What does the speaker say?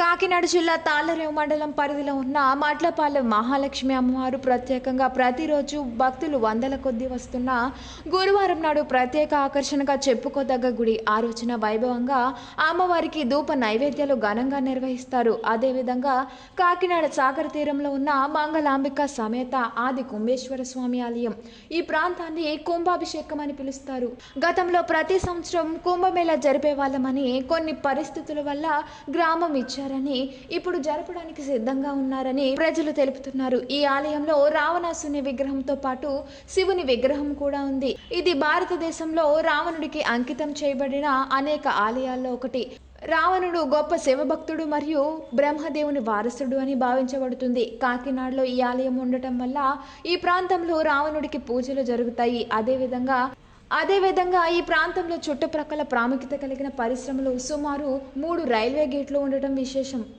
కాకినాడ జిల్లా తాళ్ళరేవు మండలం పరిధిలో ఉన్న మాట్లపాలెం మహాలక్ష్మి అమ్మవారు ప్రత్యేకంగా ప్రతిరోజు భక్తులు వందల కొద్దీ వస్తున్న గురువారం నాడు ప్రత్యేక ఆకర్షణగా చెప్పుకోదగ్గ గుడి. ఆ రోజున వైభవంగా అమ్మవారికి ధూప నైవేద్యాలు ఘనంగా నిర్వహిస్తారు. అదేవిధంగా కాకినాడ సాగర తీరంలో ఉన్న మంగళాంబిక సమేత ఆది కుంభేశ్వర స్వామి ఆలయం ఈ ప్రాంతాన్ని కుంభాభిషేకం అని పిలుస్తారు. గతంలో ప్రతి సంవత్సరం కుంభమేళా జరిపే వాళ్ళమని కొన్ని పరిస్థితుల వల్ల గ్రామం ఇచ్చారు. చేశారని ఇప్పుడు జరపడానికి సిద్ధంగా ఉన్నారని ప్రజలు తెలుపుతున్నారు. ఈ ఆలయంలో రావణాసుని విగ్రహంతో పాటు శివుని విగ్రహం కూడా ఉంది. ఇది భారతదేశంలో రావణుడికి అంకితం చేయబడిన అనేక ఆలయాల్లో ఒకటి. రావణుడు గొప్ప శివభక్తుడు మరియు బ్రహ్మదేవుని వారసుడు అని భావించబడుతుంది. కాకినాడలో ఈ ఆలయం ఉండటం వల్ల ఈ ప్రాంతంలో రావణుడికి పూజలు జరుగుతాయి. అదేవిధంగా అదేవిధంగా ఈ ప్రాంతంలో చుట్టుప్రక్కల ప్రాముఖ్యత కలిగిన పరిశ్రమలు సుమారు మూడు రైల్వే గేట్లు ఉండటం విశేషం.